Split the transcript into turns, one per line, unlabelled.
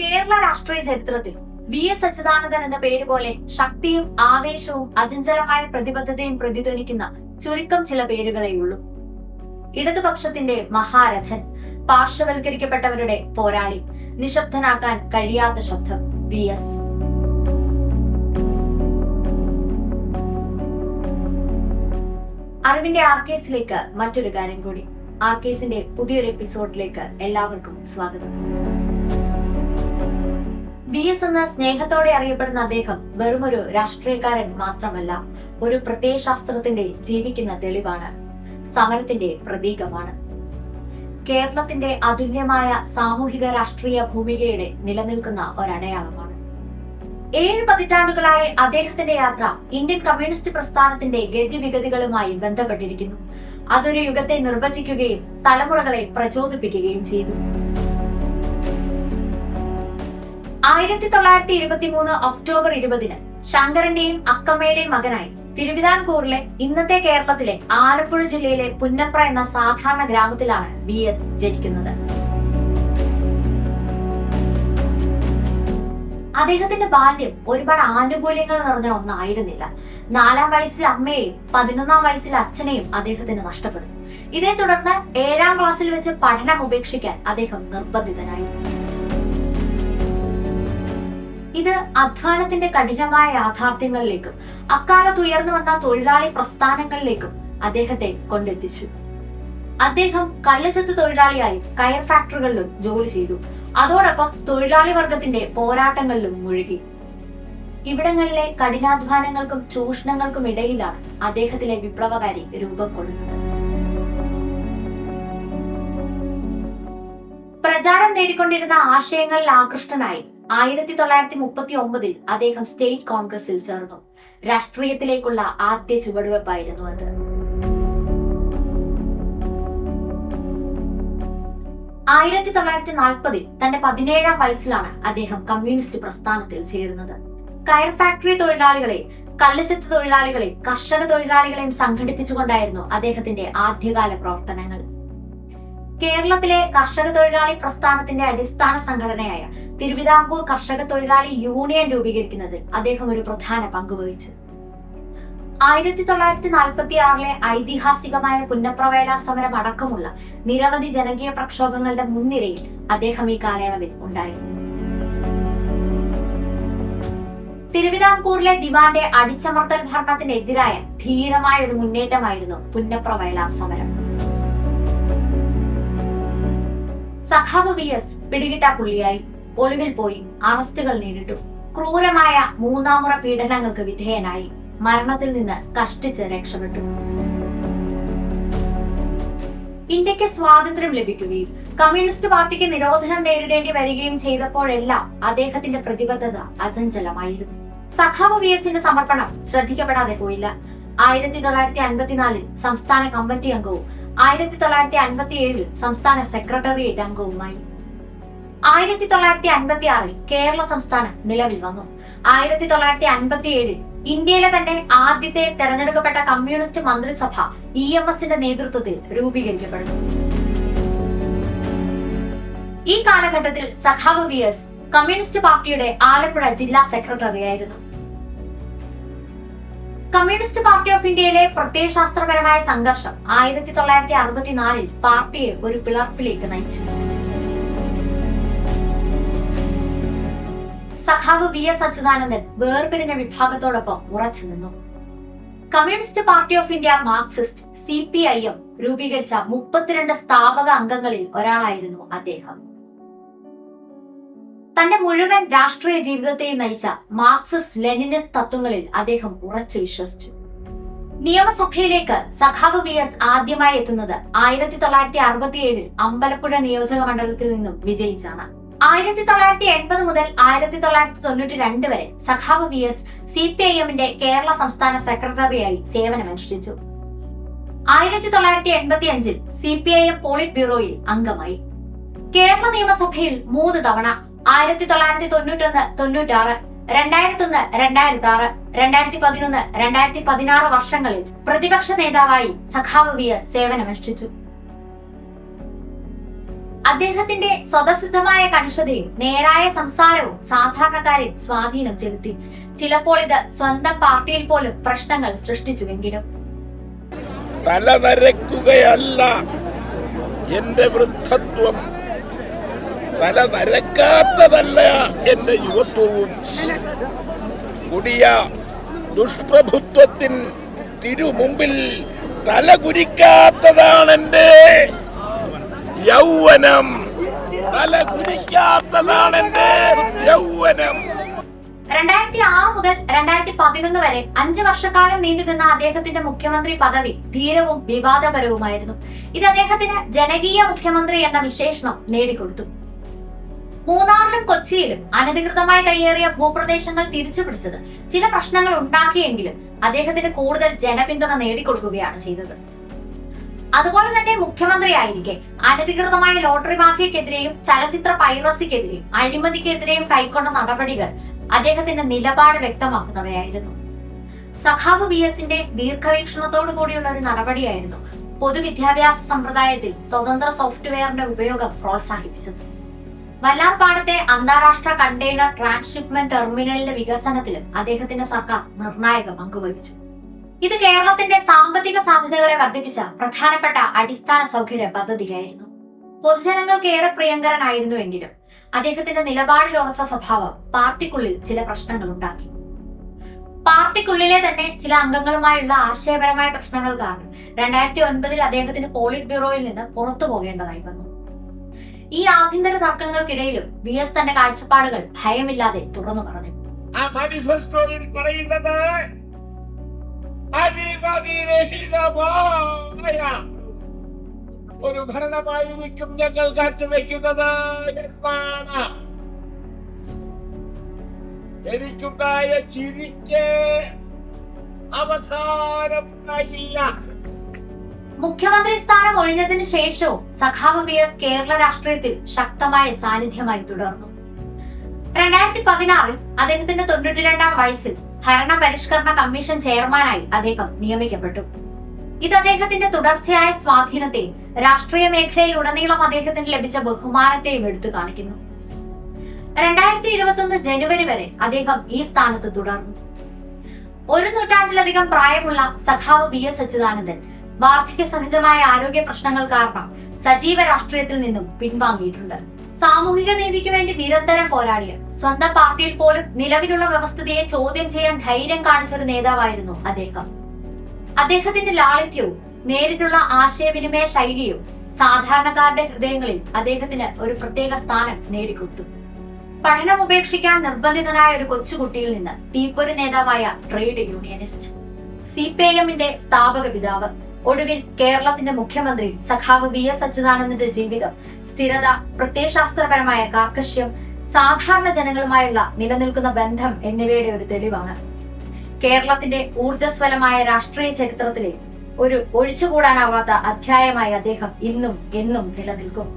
കേരള രാഷ്ട്രീയ ചരിത്രത്തിൽ V S Achuthanandan എന്ന പേര് പോലെ ശക്തിയും ആവേശവും അചഞ്ചലമായ പ്രതിബദ്ധതയും പ്രതിധ്വനിക്കുന്ന ചുരുക്കം ചില പേരുകളെയുള്ളൂ. ഇടതുപക്ഷത്തിന്റെ മഹാരഥൻ പാർശ്വവൽക്കരിക്കപ്പെട്ടവരുടെ പോരാളി നിശബ്ദനാക്കാൻ കഴിയാത്ത ശബ്ദം വി എസ്. അറിവിന്റെ ആർക്കേസിലേക്ക് മറ്റൊരു കാര്യം കൂടി. ആർക്കേസിന്റെ പുതിയൊരു എപ്പിസോഡിലേക്ക് എല്ലാവർക്കും സ്വാഗതം. വി എസ് എന്ന സ്നേഹത്തോടെ അറിയപ്പെടുന്ന അദ്ദേഹം വെറുമൊരു രാഷ്ട്രീയക്കാരൻ മാത്രമല്ല ഒരു പ്രത്യയശാസ്ത്രത്തിന്റെ ജീവിക്കുന്ന തെളിവാണ് സമരത്തിന്റെ പ്രതീകമാണ്. കേരളത്തിന്റെ അതുല്യമായ സാമൂഹിക രാഷ്ട്രീയ ഭൂമികയുടെ നിലനിൽക്കുന്ന ഒരടയാളമാണ് ഏഴ് പതിറ്റാണ്ടുകളായ അദ്ദേഹത്തിന്റെ യാത്ര ഇന്ത്യൻ കമ്മ്യൂണിസ്റ്റ് പ്രസ്ഥാനത്തിന്റെ ഗതിവിഗതികളുമായി ബന്ധപ്പെട്ടിരിക്കുന്നു. അതൊരു യുഗത്തെ നിർവചിക്കുകയും തലമുറകളെ പ്രചോദിപ്പിക്കുകയും ചെയ്തു. ആയിരത്തി തൊള്ളായിരത്തി ഇരുപത്തി മൂന്ന് ഒക്ടോബർ ഇരുപതിന് ശങ്കരന്റെയും അക്കമ്മയുടെയും മകനായി തിരുവിതാംകൂറിലെ ഇന്നത്തെ കേരളത്തിലെ ആലപ്പുഴ ജില്ലയിലെ പുന്നപ്ര എന്ന സാധാരണ ഗ്രാമത്തിലാണ് വി എസ് ജനിക്കുന്നത്. അദ്ദേഹത്തിന്റെ ബാല്യം ഒരുപാട് ആനുകൂല്യങ്ങൾ നിറഞ്ഞ ഒന്നായിരുന്നില്ല. നാലാം വയസ്സിൽ അമ്മയെയും പതിനൊന്നാം വയസ്സിൽ അച്ഛനെയും അദ്ദേഹത്തിന് നഷ്ടപ്പെടുന്നു ഇതേ തുടർന്ന് ഏഴാം ക്ലാസ്സിൽ വെച്ച് പഠനം ഉപേക്ഷിക്കാൻ അദ്ദേഹം നിർബന്ധിതനായി. ഇത് അധ്വാനത്തിന്റെ കഠിനമായ യാഥാർത്ഥ്യങ്ങളിലേക്കും അക്കാലത്ത് ഉയർന്നു വന്ന തൊഴിലാളി പ്രസ്ഥാനങ്ങളിലേക്കും അദ്ദേഹത്തെ കൊണ്ടെത്തിച്ചു. അദ്ദേഹം കള്ളിച്ചത്ത് തൊഴിലാളിയായി കയർ ഫാക്ടറികളിലും ജോലി ചെയ്തു. അതോടൊപ്പം തൊഴിലാളി വർഗത്തിന്റെ പോരാട്ടങ്ങളിലും മുഴുകി. ഇവിടങ്ങളിലെ കഠിനാധ്വാനങ്ങൾക്കും ചൂഷണങ്ങൾക്കും ഇടയിലാണ് അദ്ദേഹത്തിലെ വിപ്ലവകാരി രൂപം കൊള്ളുന്നത്. പ്രചാരം നേടിക്കൊണ്ടിരുന്ന ആശയങ്ങളിൽ ആകൃഷ്ടനായി ആയിരത്തി തൊള്ളായിരത്തി മുപ്പത്തി ഒമ്പതിൽ അദ്ദേഹം സ്റ്റേറ്റ് കോൺഗ്രസിൽ ചേർന്നു. രാഷ്ട്രീയത്തിലേക്കുള്ള ആദ്യ ചുവടുവെപ്പായിരുന്നു അത്. ആയിരത്തി തൊള്ളായിരത്തി നാൽപ്പതിൽ തന്റെ പതിനേഴാം വയസ്സിലാണ് അദ്ദേഹം കമ്മ്യൂണിസ്റ്റ് പ്രസ്ഥാനത്തിൽ ചേരുന്നത്. കയർ ഫാക്ടറി തൊഴിലാളികളെ കള്ളുചെത്ത് തൊഴിലാളികളെ കർഷക തൊഴിലാളികളെയും സംഘടിപ്പിച്ചുകൊണ്ടായിരുന്നു അദ്ദേഹത്തിന്റെ ആദ്യകാല പ്രവർത്തനങ്ങൾ. കേരളത്തിലെ കർഷക തൊഴിലാളി പ്രസ്ഥാനത്തിന്റെ അടിസ്ഥാന സംഘടനയായ തിരുവിതാംകൂർ കർഷക തൊഴിലാളി യൂണിയൻ രൂപീകരിക്കുന്നതിൽ അദ്ദേഹം ഒരു പ്രധാന പങ്ക് വഹിച്ചു. ആയിരത്തി തൊള്ളായിരത്തി നാൽപ്പത്തി ആറിലെ ഐതിഹാസികമായ പുന്നപ്രവേലാർ സമരം അടക്കമുള്ള നിരവധി ജനകീയ പ്രക്ഷോഭങ്ങളുടെ മുൻനിരയിൽ അദ്ദേഹം ഈ കാലയളവിൽ ഉണ്ടായിരുന്നു. തിരുവിതാംകൂറിലെ ദിവാന്റെ അടിച്ചമർത്തൽ ഭരണത്തിനെതിരായ ധീരമായ ഒരു മുന്നേറ്റമായിരുന്നു പുന്നപ്രവയലാർ സമരം. സഖാവ് വി എസ് പിടികിട്ട പുള്ളിയായി ഒളിവിൽ പോയി അറസ്റ്റുകൾ നേരിട്ടു. ക്രൂരമായ മൂന്നാമുറ പീഡനങ്ങൾക്ക് വിധേയനായി. മരണത്തിൽ നിന്ന് കഷ്ടിച്ച് രക്ഷപ്പെട്ടു. ഇന്ത്യയ്ക്ക് സ്വാതന്ത്ര്യം ലഭിക്കുകയും കമ്മ്യൂണിസ്റ്റ് പാർട്ടിക്ക് നിരോധനം നേരിടേണ്ടി വരികയും ചെയ്തപ്പോഴെല്ലാം അദ്ദേഹത്തിന്റെ പ്രതിബദ്ധത അചഞ്ചലമായിരുന്നു. സഖാവ് വി എസിന്റെ സമർപ്പണം ശ്രദ്ധിക്കപ്പെടാതെ പോയില്ല. ആയിരത്തി തൊള്ളായിരത്തി അൻപത്തിനാലിൽ സംസ്ഥാന കമ്മിറ്റി അംഗവും ആയിരത്തി തൊള്ളായിരത്തി അൻപത്തി ഏഴിൽ സംസ്ഥാന സെക്രട്ടേറിയറ്റ് അംഗവുമായി. ആയിരത്തി തൊള്ളായിരത്തി അൻപത്തി ആറിൽ കേരള സംസ്ഥാനം നിലവിൽ വന്നു. ആയിരത്തി തൊള്ളായിരത്തി അൻപത്തി ഏഴിൽ ഇന്ത്യയിലെ തന്നെ ആദ്യത്തെ തെരഞ്ഞെടുക്കപ്പെട്ട കമ്മ്യൂണിസ്റ്റ് മന്ത്രിസഭ ഇ എം എസിന്റെ നേതൃത്വത്തിൽ രൂപീകരിക്കപ്പെടുന്നു. ഈ കാലഘട്ടത്തിൽ സഖാവ് വി എസ് കമ്മ്യൂണിസ്റ്റ് പാർട്ടിയുടെ ആലപ്പുഴ ജില്ലാ സെക്രട്ടറി ആയിരുന്നു. കമ്മ്യൂണിസ്റ്റ് പാർട്ടി ഓഫ് ഇന്ത്യയിലെ പ്രത്യയശാസ്ത്രപരമായ സംഘർഷം ആയിരത്തി തൊള്ളായിരത്തി അറുപത്തിനാലിൽ പാർട്ടിയെ ഒരു പിളർപ്പിലേക്ക് നയിച്ചു. സഖാവ് വി എസ് അച്യുതാനന്ദൻ വേർപിരിഞ്ഞ വിഭാഗത്തോടൊപ്പം ഉറച്ചു നിന്നു. Communist party of India marxist C P I M രൂപീകരിച്ച മുപ്പത്തിരണ്ട് സ്ഥാപക അംഗങ്ങളിൽ ഒരാളായിരുന്നു അദ്ദേഹം. തന്റെ മുഴുവൻ രാഷ്ട്രീയ ജീവിതത്തെയും നയിച്ച മാർക്സിസ്റ്റ് ലെനിനിസ്റ്റ് തത്വങ്ങളിൽ അദ്ദേഹം ഉറച്ചു വിശ്വസിച്ചു. നിയമസഭയിലേക്ക് സഖാവ് വി എസ് ആദ്യമായി എത്തുന്നത് ആയിരത്തി തൊള്ളായിരത്തി അറുപത്തിയേഴിൽ അമ്പലപ്പുഴ നിയോജക മണ്ഡലത്തിൽ നിന്നും വിജയിച്ചാണ്. ആയിരത്തി തൊള്ളായിരത്തി എൺപത് മുതൽ ആയിരത്തി തൊള്ളായിരത്തി തൊണ്ണൂറ്റി രണ്ട് വരെ സഖാവ് V S C P I എമ്മിന്റെ കേരള സംസ്ഥാന സെക്രട്ടറിയായി സേവനമനുഷ്ഠിച്ചു. ആയിരത്തി തൊള്ളായിരത്തി എൺപത്തി അഞ്ചിൽ C P I M polit ബ്യൂറോയിൽ അംഗമായി. കേരള നിയമസഭയിൽ മൂന്ന് തവണ ആയിരത്തി തൊള്ളായിരത്തി തൊണ്ണൂറ്റൊന്ന് തൊണ്ണൂറ്റാറ് രണ്ടായിരത്തി ഒന്ന് രണ്ടായിരത്തി ആറ് രണ്ടായിരത്തി പതിനൊന്ന് രണ്ടായിരത്തി പതിനാറ് വർഷങ്ങളിൽ പ്രതിപക്ഷ നേതാവായി സഖാവ് വി എസ് സേവനമനുഷ്ഠിച്ചു. അദ്ദേഹത്തിന്റെ സ്വതസിദ്ധമായ കണിഷതയും നേരായ സംസാരവും സാധാരണക്കാരിൽ സ്വാധീനം ചെലുത്തി. ചിലപ്പോൾ ഇത് സ്വന്തം പാർട്ടിയിൽ പോലും പ്രശ്നങ്ങൾ സൃഷ്ടിച്ചുവെങ്കിലും.
തല നരക്കുകയല്ല എന്റെ വൃദ്ധത്വം. തല നരക്കാത്തതല്ല എന്റെ യുവത്വവും. കൊടിയ ദുഷ്പ്രഭുത്വത്തിൻ തിരുമുമ്പിൽ തല കുരിക്കാത്തതാണ് എന്റെ യൗവനം. തല കുടിക്കാത്തതാണ് എന്റെ യൗവനം.
രണ്ടായിരത്തി ആറ് മുതൽ രണ്ടായിരത്തി പതിനൊന്ന് വരെ അഞ്ച് വർഷക്കാലം നീണ്ടുനിന്ന അദ്ദേഹത്തിന്റെ മുഖ്യമന്ത്രി പദവി ധീരവും വിവാദപരവുമായിരുന്നു. ഇത് അദ്ദേഹത്തിന് ജനകീയ മുഖ്യമന്ത്രി എന്ന വിശേഷണം നേടിക്കൊടുത്തു. മൂന്നാറിലും കൊച്ചിയിലും അനധികൃതമായി കയ്യേറിയ ഭൂപ്രദേശങ്ങൾ തിരിച്ചു പിടിച്ചത് ചില പ്രശ്നങ്ങൾ ഉണ്ടാക്കിയെങ്കിലും അദ്ദേഹത്തിന് കൂടുതൽ ജനപിന്തുണ നേടിക്കൊടുക്കുകയാണ് ചെയ്തത്. അതുപോലെ തന്നെ മുഖ്യമന്ത്രിയായിരിക്കെ. അനധികൃതമായ ലോട്ടറി മാഫിയക്കെതിരെയും ചലച്ചിത്ര പൈറസിക്കെതിരെയും അഴിമതിക്കെതിരെയും കൈക്കൊണ്ട നടപടികൾ അദ്ദേഹത്തിന്റെ നിലപാട് വ്യക്തമാക്കുന്നവയായിരുന്നു. സഖാവ് വി എസിന്റെ ദീർഘവീക്ഷണത്തോടു കൂടിയുള്ള ഒരു നടപടിയായിരുന്നു പൊതുവിദ്യാഭ്യാസ സമ്പ്രദായത്തിൽ സ്വതന്ത്ര സോഫ്റ്റ്വെയറിന്റെ ഉപയോഗം പ്രോത്സാഹിപ്പിച്ചത്. വല്ലാർപാടത്തെ അന്താരാഷ്ട്ര കണ്ടെയ്നർ ട്രാൻസ്ഷിപ്മെന്റ് ടെർമിനലിന്റെ വികസനത്തിലും അദ്ദേഹത്തിന്റെ സർക്കാർ നിർണായക പങ്കുവഹിച്ചു ഇത് കേരളത്തിന്റെ സാമ്പത്തിക സാധ്യതകളെ വർദ്ധിപ്പിച്ച പ്രധാനപ്പെട്ട അടിസ്ഥാന സൗകര്യ പദ്ധതിയായിരുന്നു. പൊതുജനങ്ങൾക്ക് ഏറെ പ്രിയങ്കരനായിരുന്നുവെങ്കിലും അദ്ദേഹത്തിന്റെ നിലപാടിൽ ഉറച്ച സ്വഭാവം പാർട്ടിക്കുള്ളിൽ ചില പ്രശ്നങ്ങൾ ഉണ്ടാക്കി. പാർട്ടിക്കുള്ളിലെ തന്നെ ചില അംഗങ്ങളുമായുള്ള ആശയപരമായ പ്രശ്നങ്ങൾ കാരണം രണ്ടായിരത്തി ഒൻപതിൽ അദ്ദേഹത്തിന് പോളിറ്റ് ബ്യൂറോയിൽ നിന്ന് പുറത്തു പോകേണ്ടതായി വന്നു. ഈ ആഭ്യന്തര തർക്കങ്ങൾക്കിടയിലും വി എസ് തന്റെ കാഴ്ചപ്പാടുകൾ ഭയമില്ലാതെ തുറന്നു പറഞ്ഞു.
ആ അഴിമതിരഹിതമായ ഒരു ഭരണമായിരിക്കും ഞങ്ങൾ കാഴ്ചവെക്കുന്നത് എന്നാണ്. എനിക്കുണ്ടായ ചിരിക്ക് അവസാനമുണ്ടായില്ല
മുഖ്യമന്ത്രി സ്ഥാനം ഒഴിഞ്ഞതിനു ശേഷവും സഖാവ് വി എസ് കേരള രാഷ്ട്രീയത്തിൽ ശക്തമായ സാന്നിധ്യമായി തുടർന്നു. രണ്ടായിരത്തി പതിനാറിൽ അദ്ദേഹത്തിന്റെ തൊണ്ണൂറ്റി രണ്ടാം വയസ്സിൽ ഭരണ പരിഷ്കരണ കമ്മീഷൻ ചെയർമാനായി അദ്ദേഹം നിയമിക്കപ്പെട്ടു. ഇത് അദ്ദേഹത്തിന്റെ തുടർച്ചയായ സ്വാധീനത്തെയും രാഷ്ട്രീയ മേഖലയിൽ ഉടനീളം അദ്ദേഹത്തിന് ലഭിച്ച ബഹുമാനത്തെയും എടുത്തു കാണിക്കുന്നു. രണ്ടായിരത്തി ഇരുപത്തി ജനുവരി വരെ അദ്ദേഹം ഈ സ്ഥാനത്ത് തുടർന്നു. ഒരു നൂറ്റാണ്ടിലധികം പ്രായമുള്ള സഖാവ് വി എസ് അച്യുതാനന്ദൻ വാർദ്ധക്യ സഹജമായ ആരോഗ്യ പ്രശ്നങ്ങൾ കാരണം സജീവ രാഷ്ട്രീയത്തിൽ നിന്നും പിൻവാങ്ങിയിട്ടുണ്ട്. സാമൂഹിക നീതിക്ക് വേണ്ടി നിരന്തരം പോരാടിയ സ്വന്തം പാർട്ടിയിൽ പോലും നിലവിലുള്ള വ്യവസ്ഥിതിയെ ചോദ്യം ചെയ്യാൻ ധൈര്യം കാണിച്ച ഒരു നേതാവായിരുന്നു അദ്ദേഹം. അദ്ദേഹത്തിന്റെ ലാളിത്യവും നേരിട്ടുള്ള ആശയവിനിമയ ശൈലിയും സാധാരണക്കാരുടെ ഹൃദയങ്ങളിൽ അദ്ദേഹത്തിന് ഒരു പ്രത്യേക സ്ഥാനം നേടിക്കൊടുത്തു. പഠനം ഉപേക്ഷിക്കാൻ നിർബന്ധിതനായ ഒരു കൊച്ചുകുട്ടിയിൽ നിന്ന് തീപ്പൊരു നേതാവായ trade unionist C P I എമ്മിന്റെ സ്ഥാപക പിതാവ് ഒടുവിൽ കേരളത്തിന്റെ മുഖ്യമന്ത്രി സഖാവ് വി എസ് അച്യുതാനന്ദന്റെ ജീവിതം സ്ഥിരത പ്രത്യയശാസ്ത്രപരമായ കാർക്കശ്യം സാധാരണ ജനങ്ങളുമായുള്ള നിലനിൽക്കുന്ന ബന്ധം എന്നിവയുടെ ഒരു തെളിവാണ്. കേരളത്തിന്റെ ഊർജസ്വലമായ രാഷ്ട്രീയ ചരിത്രത്തിലെ ഒരു ഒഴിച്ചുകൂടാനാവാത്ത അധ്യായമായി അദ്ദേഹം ഇന്നും എന്നും നിലനിൽക്കും.